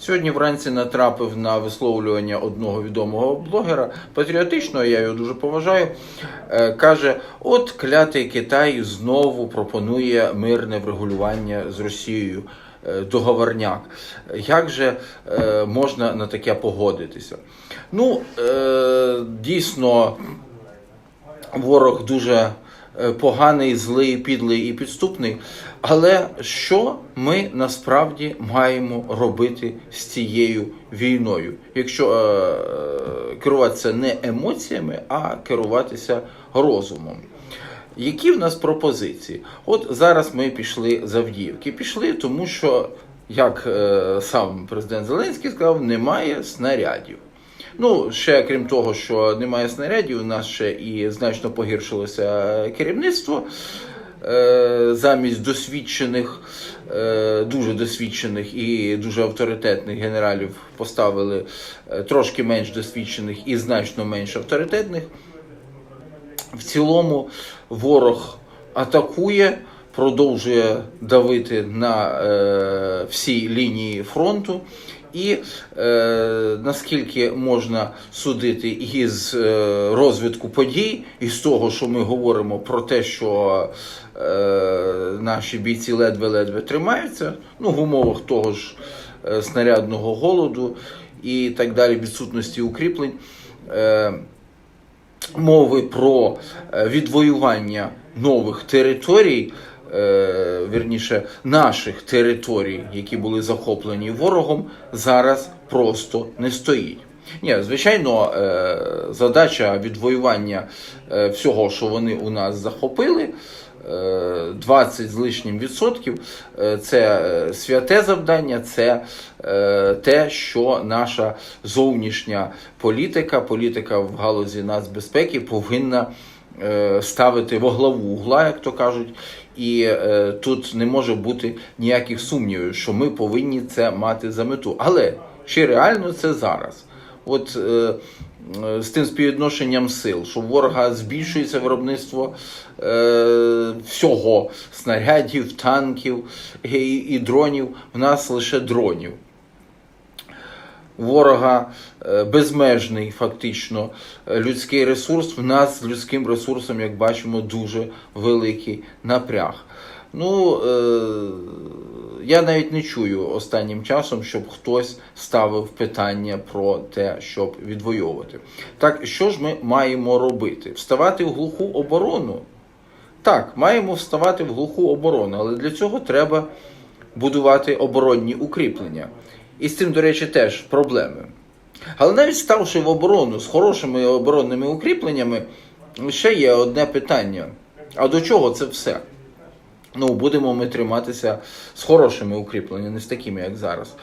Сьогодні вранці натрапив на висловлювання одного відомого блогера, патріотичного, я його дуже поважаю. Е, Каже: от клятий Китай знову пропонує мирне врегулювання з Росією. е, Договорняк. Як же е, можна на таке погодитися? Ну, дійсно, ворог дуже поганий, злий, підлий і підступний. Але що ми насправді маємо робити з цією війною, якщо е, керуватися не емоціями, а керуватися розумом? Які в нас пропозиції? От зараз ми пішли з Авдіївки. Пішли, тому що, як е, сам президент Зеленський сказав, немає снарядів. Ну, ще крім того, що немає снарядів, у нас ще і значно погіршилося керівництво. Е, Замість досвідчених, е, дуже досвідчених і дуже авторитетних генералів поставили е, трошки менш досвідчених і значно менш авторитетних. В цілому ворог атакує, продовжує давити на всі лінії фронту. І е, наскільки можна судити із е, розвитку подій, із того, що ми говоримо про те, що е, наші бійці ледве-ледве тримаються, ну в умовах того ж е, снарядного голоду і так далі, відсутності укріплень. Е, мови про е, відвоювання нових територій, е, вірніше наших територій, які були захоплені ворогом, зараз просто не стоїть. Ні, звичайно, е, задача відвоювання е, всього, що вони у нас захопили. е, 20 з лишнім відсотків е, це е, святе завдання, це е, те, що наша зовнішня політика, політика в галузі нацбезпеки повинна е, ставити во главу угла, як то кажуть. І е, тут не може бути ніяких сумнівів, що ми повинні це мати за мету. Але чи реально це зараз? От е, е, з тим співвідношенням сил, що ворога збільшується виробництво е, всього снарядів, танків і, і дронів. В нас лише дронів. Ворога е, безмежний фактично е, людський ресурс. В нас з людським ресурсом, як бачимо, дуже великий напряг. Ну, е, я навіть не чую останнім часом, щоб хтось ставив питання про те, щоб відвоювати. Так, що ж ми маємо робити? Вставати в глуху оборону? Так, маємо вставати в глуху оборону, але для цього треба будувати оборонні укріплення. І з цим, до речі, теж проблеми. Але навіть ставши в оборону з хорошими оборонними укріпленнями, ще є одне питання: а до чого це все? Ну, будемо ми триматися з хорошими укріпленнями, не з такими, як зараз.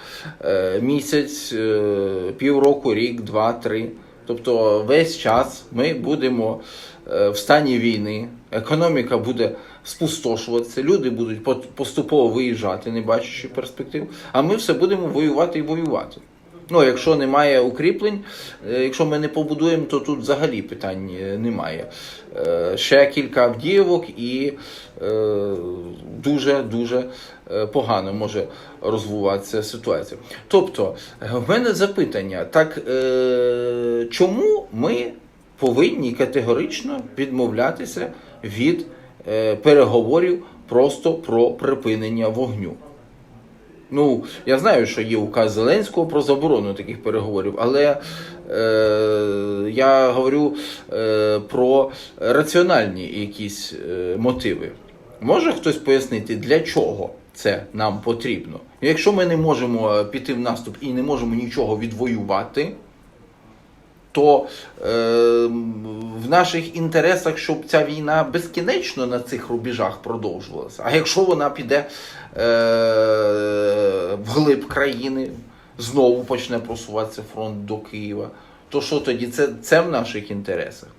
Е, місяць, е, півроку, рік, два, три. Тобто весь час ми будемо е, в стані війни, економіка буде спустошуватися, люди будуть поступово виїжджати, не бачачи перспектив, а ми все будемо воювати і воювати. Ну, якщо немає укріплень, е, якщо ми не побудуємо, то тут взагалі питань е, немає. Е, Ще кілька авдіївок і дуже дуже погано може розвиватися ситуація. Тобто, в мене запитання: так чому ми повинні категорично відмовлятися від переговорів просто про припинення вогню? Ну, я знаю, що є указ Зеленського про заборону таких переговорів, але е, я говорю е, про раціональні якісь е, мотиви. Може хтось пояснити, для чого це нам потрібно? Якщо ми не можемо е, піти в наступ і не можемо нічого відвоювати, то е, в наших інтересах, щоб ця війна безкінечно на цих рубежах продовжувалася. А якщо вона піде е, вглиб країни, знову почне просуватися фронт до Києва, то що тоді? Це, це в наших інтересах.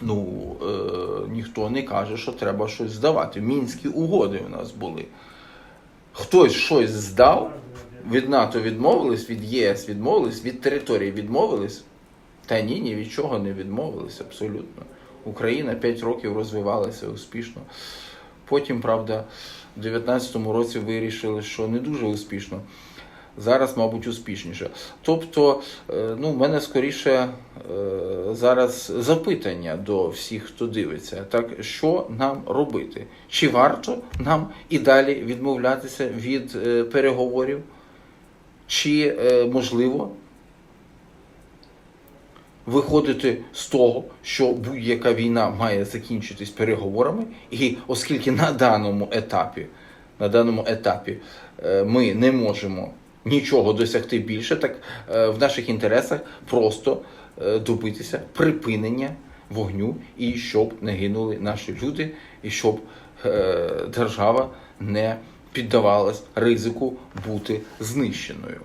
Ну, е, ніхто не каже, що треба щось здавати. Мінські угоди у нас були. Хтось щось здав, від НАТО відмовились, від ЄС відмовились, від території відмовились. Та ні, ні від чого не відмовились абсолютно. Україна 5 років розвивалася успішно. Потім, правда, в 2019 році вирішили, що не дуже успішно. зараз, мабуть, успішніше. Тобто, е, ну, в мене скоріше е, зараз запитання до всіх, хто дивиться, так що нам робити? Чи варто нам і далі відмовлятися від е, переговорів? Чи можливо виходити з того, що будь-яка війна має закінчитись переговорами, і оскільки на даному етапі, на даному етапі е, ми не можемо нічого досягти більше, так е, в наших інтересах просто е, добитися припинення вогню і щоб не гинули наші люди, і щоб держава не піддавалась ризику бути знищеною.